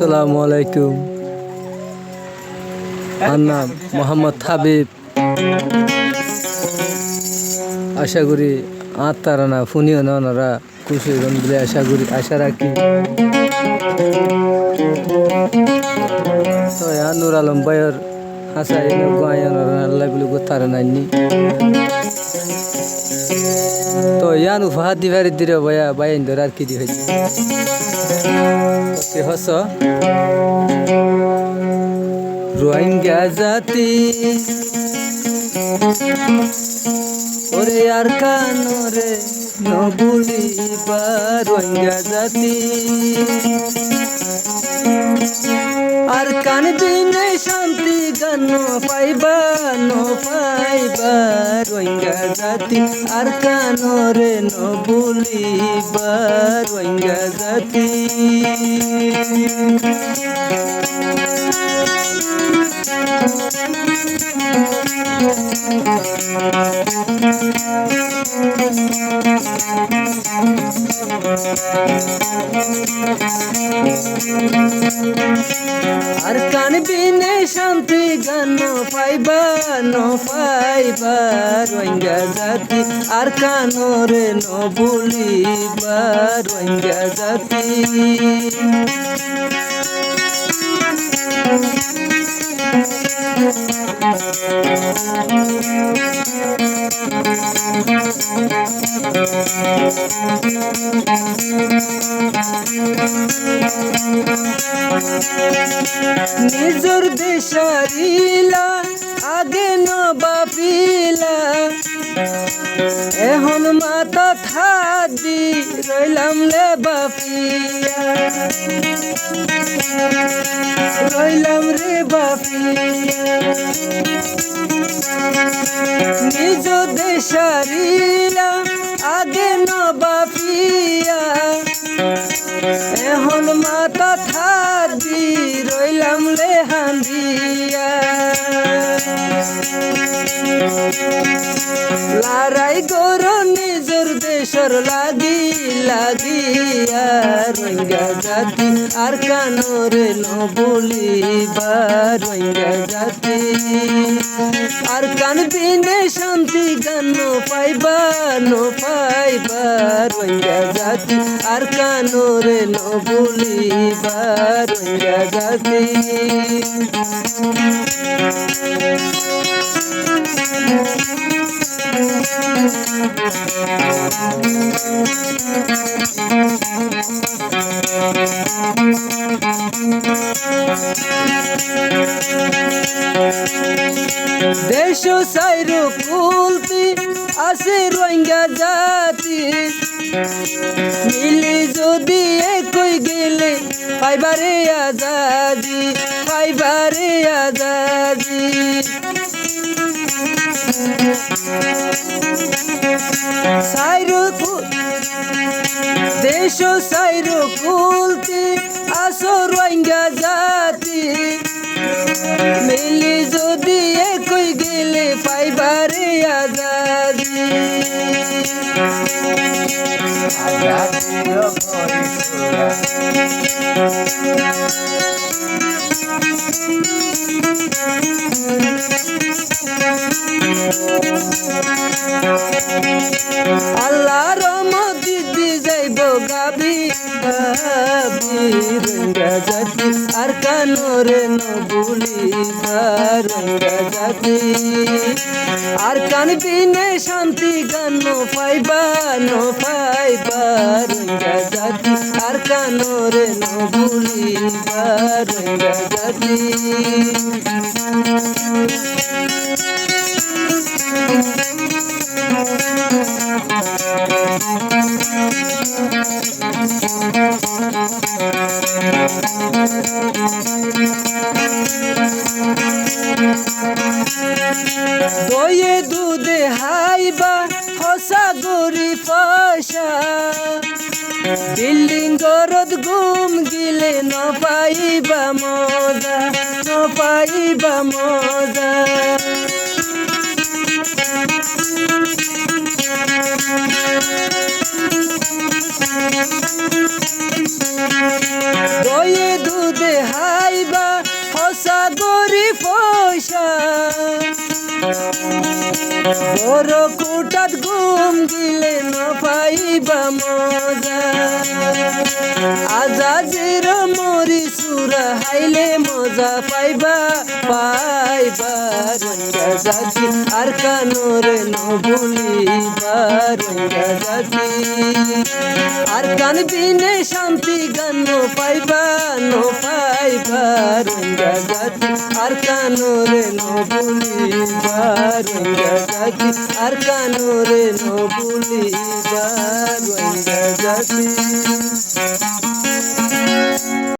আসসালামু আলাইকুম। আমার নাম মোহাম্মদ হাবিব। আশা করি আত্মারা না, ফুনিও না, ওনারা খুশি হইবেন বলে আশা করি, আশা রাখি। তো নুর আলম ভাইয়ের হাসা এনে গোয়াইন আল্লাহ বলে গোতারে নাইনি। তো ইয়ানু ফাহাদ দিবারি দিরে ভাইয়া বাইন ধরে আর কি দি হয়েছে কি হস রোহিঙ্গা জাতি। ওরে আর কানরে নবুলিবা রোহিঙ্গা জাতি। আর কান বিনে শান্তি গান পাইবা, নো পাইবা, রোহিঙ্গা জাতি। আর কানরে বলিবা, রোহিঙ্গা জাতি। আর কান বিনে শান্তি গান পাইবা, ন পাইবা, রোহিঙ্গা জাতি। আর কানরে ন বলিবা, রোহিঙ্গা জাতি। নিজর দেশারিলা আগে নবাপিলা এখন মাতা থাদি রইলাম লে বাপিয়া। রইলাম রে বাপিয়া নিজ দেশারিলা আগে নবাপিয়া এখন মাতা থাদি রইলাম লে হান্দিয়া। লড়াই গর নিজর দেশর লাগি লাগিয়া রোহিঙ্গা জাতি, আর কানরে ন বলিবা রোহিঙ্গা জাতি। আর কান বিনে শান্তি গান পাইবা, ন পাইবা রোহিঙ্গা জাতি, আর কানরে ন বলিবা রোহিঙ্গা জাতি। দেশ সাইরো কুলতি আছে রোহিঙ্গা জাতি। মিলি যদি একই গেলে পাইবারে আজাদি পাইবারে আজাদি। সাইরো দেশ সাইরো কুলতি আসো রোহিঙ্গা জাতি। মিলি যদি একই গেলে পাইবারে আজাদি। আল্লাহ রঙ্গা জাতি আর কানরে ন বলিবা রঙ্গা জাতি আর কান বিনে শান্তি গান পাইবা ন পাইবা রঙ্গা জাতি আর কানরে ন বলিবা রঙ্গা জাতি দয়ে দুধে হাইবা, হসা গরি পয়সা। বিল্ডিং গরদ গুম গিলে ন পাইবা মজা, ন পাইবা মজা। বড় কুটাত ঘুম গিলে ন পাইবা মজা। আজাজির মরি সুরা হাইলে মজা পাইবা পাইবা রঙ্গা জাতি আর কানোরে ন ভুলিবা জাতি আর গান বিনে শান্তি গান পাইবা ন পাইবা জাতি আর কানোরে ন ভুলিবা জাতি আর কানোরে ন ভুলিবা জাতি